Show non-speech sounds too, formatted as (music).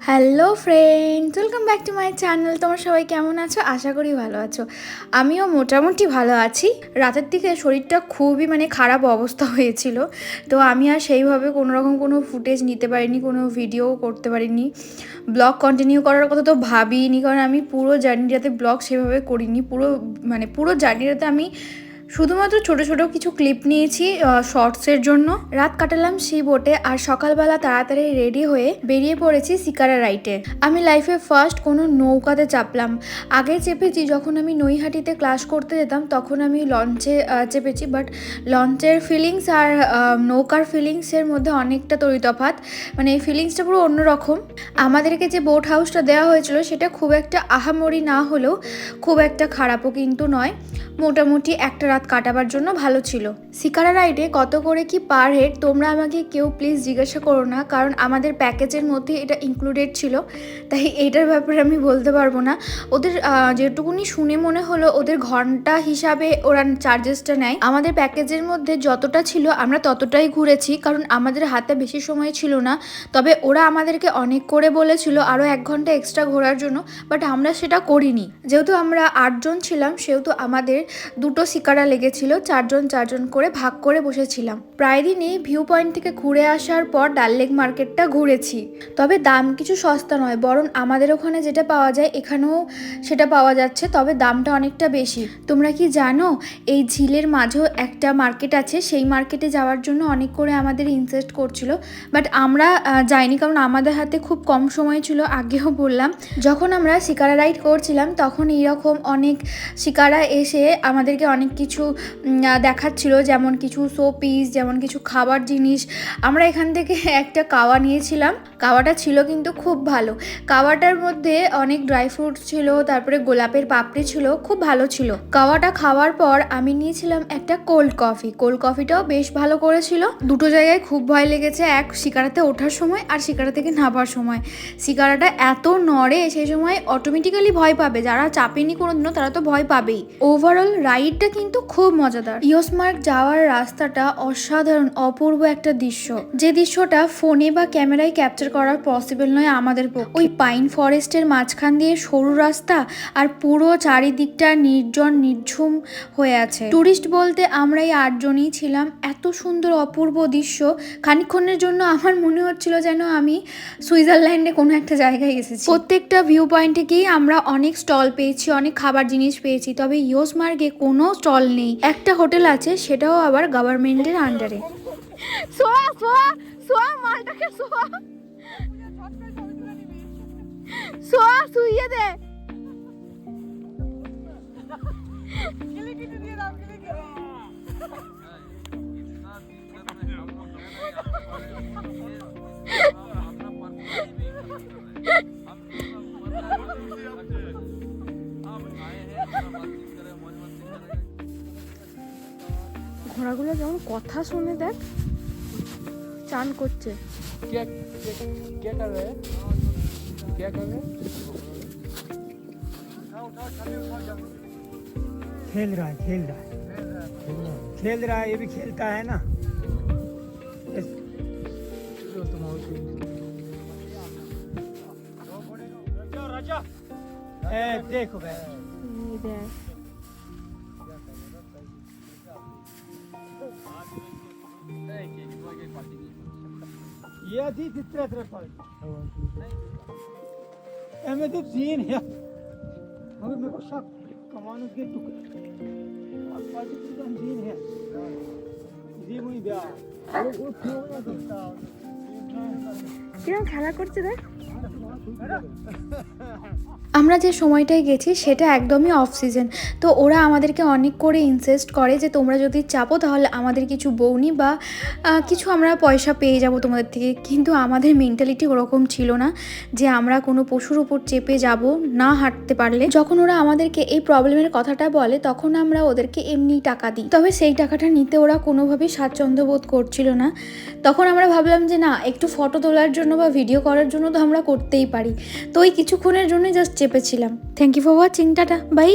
Hello friend welcome back to my channel তোমার সবাই কেমন আছো? আশা করি ভালো আছো। আমিও মোটামুটি ভালো আছি। রাতের দিকে শরীরটা খুবই মানে খারাপ অবস্থা হয়েছিল। তো আমি আর সেইভাবে কোনো রকম কোনো ফুটেজ নিতে পারিনি, কোনো ভিডিও করতে পারিনি। ব্লগ কন্টিনিউ করার কথা তো ভাবিনি কারণ আমি পুরো জার্নিটাতে ব্লগ সেভাবে করিনি। পুরো মানে পুরো জার্নিটাতে আমি শুধুমাত্র ছোট ছোট কিছু ক্লিপ নিয়েছি শর্টসের জন্য। রাত কাটালাম সেই বোটে আর সকালবেলা তাড়াতাড়ি রেডি হয়ে বেরিয়ে পড়েছি সিকারা রাইটে আমি লাইফে ফার্স্ট কোনো নৌকাতে চাপলাম। আগে চেপেছি, যখন আমি নৈহাটিতে ক্লাস করতে যেতাম, তখন আমি লঞ্চে চেপেছি বাট লঞ্চের ফিলিংস আর নৌকার ফিলিংসের মধ্যে অনেকটা তরিতফাত মানে এই ফিলিংসটা পুরো অন্যরকম। আমাদেরকে যে বোট হাউসটা দেওয়া হয়েছিল, সেটা খুব একটা আহামরি না হলেও খুব একটা খারাপও কিন্তু নয়। মোটামুটি একটা রাত কাটাবার জন্য ভালো ছিল। সিকারা রাইডে কত করে কি পার হেড তোমরা আমাকে কেউ প্লিজ জিজ্ঞাসা করো না, কারণ আমাদের প্যাকেজের মধ্যে এটা ইনক্লুডেড ছিল। তাই এইটার ব্যাপারে আমি বলতে পারব না। ওদের যেটুকুনি শুনে মনে হলো, ওদের ঘণ্টা হিসাবে ওরা চার্জেসটা নেয়। আমাদের প্যাকেজের মধ্যে যতটা ছিল আমরা ততটাই ঘুরেছি, কারণ আমাদের হাতে বেশি সময় ছিল না। তবে ওরা আমাদেরকে অনেক করে বলেছিল আরও এক ঘণ্টা এক্সট্রা ঘোরার জন্য বাট আমরা সেটা করিনি। যেহেতু আমরা আটজন ছিলাম, সেহেতু আমাদের দুটো শিকারা লেগেছিল, চারজন চারজন করে ভাগ করে বসেছিলাম। প্রায় দিনই ভিউ পয়েন্ট থেকে ঘুরে আসার পর ডাল লেক মার্কেটটা ঘুরেছি। তবে দাম কিছু সস্তা নয়, বরং আমাদের ওখানে যেটা পাওয়া যায় এখানেও সেটা পাওয়া যাচ্ছে, তবে দামটা অনেকটা বেশি। তোমরা কি জানো, এই ঝিলের মাঝেও একটা মার্কেট আছে, সেই মার্কেটে যাওয়ার জন্য অনেক করে আমাদের ইনসেস্ট করছিল। বাট আমরা যাইনি, কারণ আমাদের হাতে খুব কম সময় ছিল, আগেও বললাম। যখন আমরা শিকারা রাইড করছিলাম, তখন এইরকম অনেক শিকারা এসে আমাদেরকে অনেক কিছু আহ, দেখাচ্ছিল যেমন কিছু শো পিস যেমন কিছু খাবার জিনিস। আমরা এখান থেকে (laughs) একটা কাওয়া নিয়েছিলাম। কাওয়াটা ছিল কিন্তু খুব ভালো। কাওয়াটার মধ্যে অনেক ড্রাই ফ্রুট ছিল তারপরে গোলাপের পাপড়ি ছিল খুব ভালো ছিল। কাওয়াটা খাওয়ার পর আমি নিয়েছিলাম একটা কোল্ড কফি কোল্ড কফিটাও বেশ ভালো করেছিল। দুটো জায়গায় খুব ভয় লেগেছে এক শিকারাতে ওঠার সময় আর শিকারা থেকে নামার সময়। শিকারাটা এত নড়ে সেই সময় অটোমেটিক্যালি ভয় পাবে। যারা চাপেনি কোনোদিনও তারা তো ভয় পাবেই। ওভারঅল রাইডটা কিন্তু খুব মজাদার। ইয়সমার্ক যাওয়ার রাস্তাটা অসাধারণ, অপূর্ব একটা দৃশ্য। যে দৃশ্যটা ফোনে বা ক্যামেরায় ক্যাপচার করা পসিবল নয় আমাদের পক্ষে। ওই পাইন ফরেস্টের মাঝখান দিয়ে সরু রাস্তা আর পুরো চারিদিকটা নির্জন, নির্ঝুম হয়ে আছে। টুরিস্ট বলতে আমরা এই আটজনই ছিলাম। এত সুন্দর, অপূর্ব দৃশ্য। খানিকক্ষণের জন্য আমার মনে হচ্ছিল যেন আমি সুইজারল্যান্ডে কোনো একটা জায়গায় এসেছি। প্রত্যেকটা ভিউ পয়েন্টে গিয়ে আমরা অনেক স্টল পেয়েছি, অনেক খাবার জিনিস পেয়েছি। তবে ইয়োসমার্গে কোনো স্টল নেই একটা হোটেল আছে সেটাও আবার গভর্নমেন্টের আন্ডারে সোয়া সোয়া সোয়া মালটাকে সোয়া সোয়া শুইয়ে দে ঘোড়াগুলো যেমন কথা শুনে দেখ চান করছে क्या क्या, क्या कर रहे हैं क्या कर रहे हैं खेल रहा है खेल रहा है खेल रहा है ये भी खेलता है ना इस- ए, देखो भाई Yedi titretre koy. Eme de zihin ya. Abi me ko şak. Kamanız ge tuk. Parti tutan zihin ya. Zihin uyu ya. কিরম খেলা করছে দেখ আমরা যে সময়টায় গেছি সেটা একদমই অফ সিজন তো ওরা আমাদেরকে অনেক করে ইনসেস্ট করে যে, তোমরা যদি চাপো তাহলে আমাদের কিছু বৌনি বা কিছু আমরা পয়সা পেয়ে যাব তোমাদের থেকে। কিন্তু আমাদের মেন্টালিটি ওরকম ছিল না যে, আমরা কোনো পশুর উপর চেপে যাব, না হাঁটতে পারলে। যখন ওরা আমাদেরকে এই প্রবলেমের কথাটা বলে, তখন আমরা ওদেরকে এমনি টাকা দিই। তবে সেই টাকাটা নিতে ওরা কোনোভাবেই স্বাচ্ছন্দ্য বোধ করছিল না। তখন আমরা ভাবলাম যে, না, একটু ফটো তোলার জন্য বা ভিডিও করার জন্য তো আমরা করতেই পারি। তো ওই কিছুক্ষণের জন্য just চেপেছিলাম। Thank you for watching tata bye